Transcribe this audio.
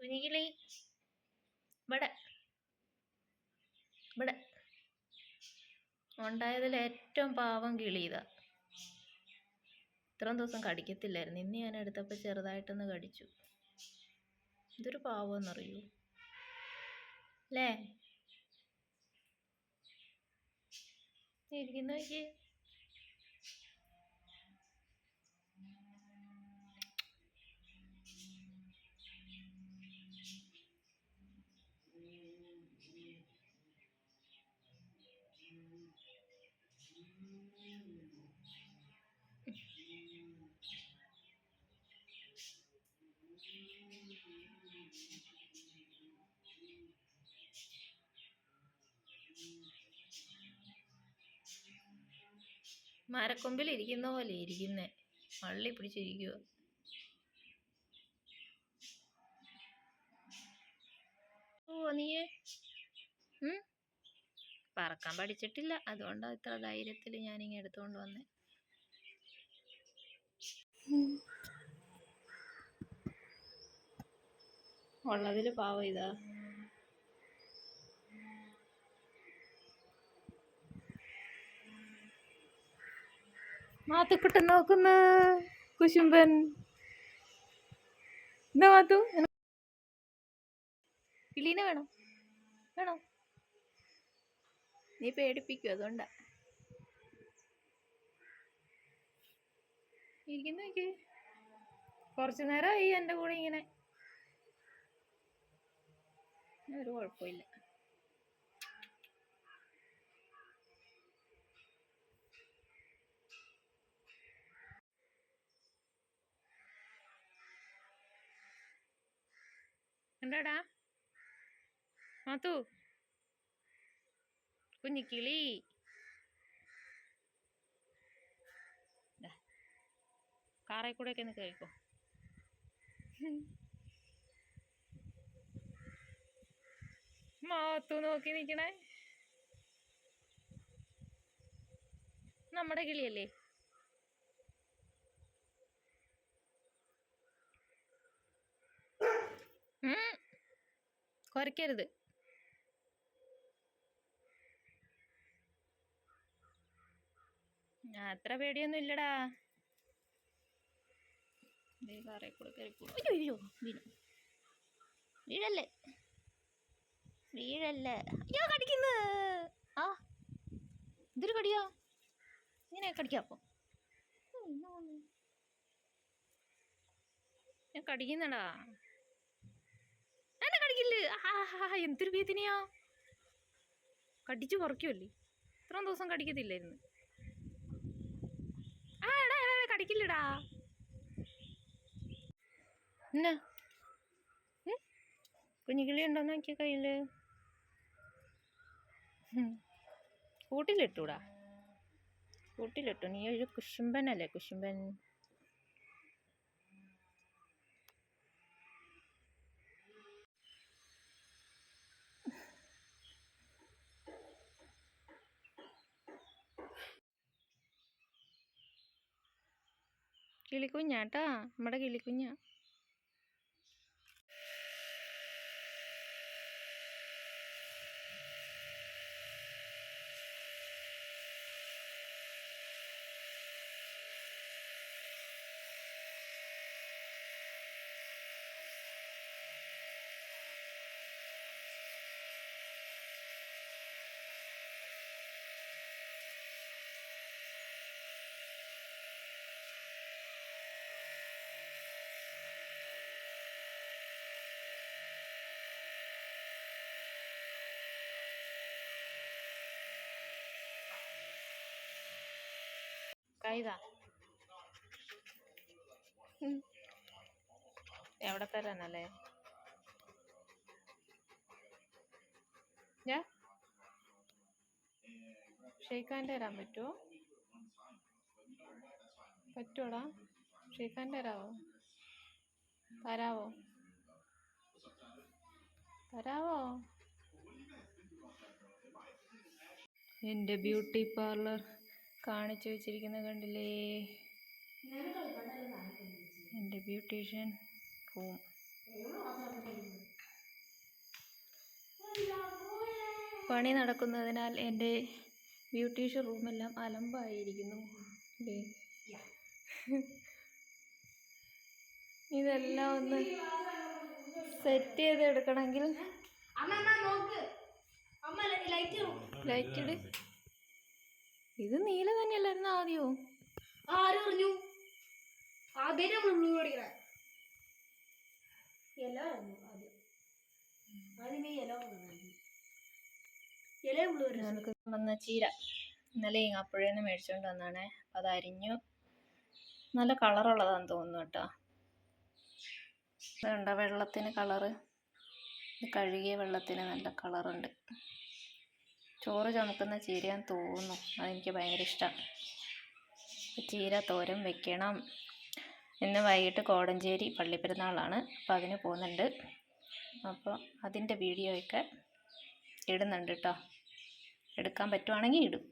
കുഞ്ഞിക്കിളി ഇവിടെ ഇവിടെ ഉണ്ടായതിൽ ഏറ്റവും പാവം കിളി ഇതാ. ഇത്രയും ദിവസം കടിക്കത്തില്ലായിരുന്നു. ഇന്ന് ഞാൻ എടുത്തപ്പോൾ ചെറുതായിട്ടൊന്ന് കടിച്ചു. ഇതൊരു പാവമെന്നറിയൂ? അല്ലേ? ഇരിക്കുന്ന നോക്കിയേ. മരക്കൊമ്പിൽ ഇരിക്കുന്ന പോലെ ഇരിക്കുന്നേ. വള്ളി പിടിച്ചിരിക്കുക ഓ നീയേ. ഉം? പറക്കാൻ പഠിച്ചിട്ടില്ല. അതുകൊണ്ടാണ് ഇത്ര ധൈര്യത്തിൽ ഞാൻ ഇങ്ങനെ എടുത്തുകൊണ്ട് വന്നേ. ഉള്ളതിൽ പാവം ഇതാ. മാത്തുക്കുട്ടൻ നോക്കുന്ന. കുശുംബൻ എന്താ മാത്തു? കിളീനെ വേണോ. വേണോ? നീ പേടിപ്പിക്കും അതുകൊണ്ടാ. ഇരിക്കുന്ന നോക്കി കുറച്ചു നേരമായി എന്റെ കൂടെ ഇങ്ങനെ. ഒരു കുഴപ്പമില്ല. എന്താടാ? മാത്തു. കുഞ്ഞിക്കിളി. കിളി കാറേ കൂടെ ഒക്കെ ഒന്ന് കയറിക്കോ മാത്തു നോക്കി നിക്കണേ നമ്മുടെ കിളിയല്ലേ? ഉം. കുരയ്ക്കരുത് ആ, അത്ര പേടിയൊന്നും ഇല്ലടാ കാറേ കൂടെ കയറിപ്പോണു. അയ്യോ വീണു. വീഴല്ലേ? വീഴല്ലേ? അയ്യോ കടിക്കുന്നു. ആ ഇതൊരു കടിയാ. ഇങ്ങനെ കടിക്കാം അപ്പം? ഞാൻ കടിക്കുന്നടാ. എന്നെ കടിക്കില്ല? ആ എന്തൊരു വേദനയാ. കടിച്ചു കുറയ്ക്കുമല്ലേ ഇത്രയും ദിവസം കടിക്കത്തില്ലായിരുന്നു. കടിക്കില്ലടാ എന്നാ? കുഞ്ഞുകിളി ഉണ്ടോ നോക്കിയ കയ്യിൽ. ഉം. കൂട്ടിലിട്ടൂടാ. കൂട്ടിലിട്ടു. നീ ഒരു കുശുംബനല്ലേ കുശുംബൻ കിളിക്കുഞ്ഞാട്ടാ നമ്മുടെ കിളിക്കുഞ്ഞാ. കൈതാ ഉം. എവിടെ തരാനല്ലേ? ഞാൻ ഷെയ്ഖാന്റെ തരാൻ പറ്റുമോ പറ്റുമോടാ ഷെയ്ഖാന്റെ തരാവോ? തരാവോ? തരാവോ? എന്റെ ബ്യൂട്ടി പാർലർ കാണിച്ചു വെച്ചിരിക്കുന്നത് കണ്ടില്ലേ? എന്റെ ബ്യൂട്ടീഷ്യൻ റൂം. പണി നടക്കുന്നതിനാൽ എന്റെ ബ്യൂട്ടീഷ്യൻ റൂമെല്ലാം അലമ്പായിരിക്കുന്നു. അല്ലേ? ഇതെല്ലാം ഒന്ന് സെറ്റ് ചെയ്തെടുക്കണമെങ്കിൽ ലൈറ്റ് ലൈറ്റ് ഇത് നീല തന്നെയല്ലായിരുന്നു ആദ്യവും ആര് പറഞ്ഞു ആദ്യം നമ്മൾ ബ്ലൂ അടിക്കണേ യെല്ലോ ആയിരുന്നു ആദ്യം. ആദ്യമേ യെല്ലോ യെല്ലോ ബ്ലൂ നമുക്ക് വന്ന ചീര. ഇന്നലെ അപ്പോഴേന്ന് മേടിച്ചുകൊണ്ട് വന്നാണേ. അത് അരിഞ്ഞു. നല്ല കളറുള്ളതാന്ന് തോന്നുന്നു കേട്ടോ. ഇതുണ്ടോ വെള്ളത്തിന് കളറ്? കഴുകിയ വെള്ളത്തിന് നല്ല കളറുണ്ട്. ചോറ് ചുമക്കുന്ന ചീരയാന്ന് തോന്നുന്നു. അതെനിക്ക് ഭയങ്കര ഇഷ്ടമാണ് ചീര തോരൻ വെക്കണം. ഇന്ന് വൈകിട്ട് കോടഞ്ചേരി പള്ളിപ്പെരുന്നാളാണ്. അപ്പോൾ അതിന് പോകുന്നുണ്ട്. അപ്പോൾ അതിന്റെ വീഡിയോയൊക്കെ ഇടുന്നുണ്ട് കേട്ടോ എടുക്കാൻ പറ്റുവാണെങ്കിൽ ഇടും.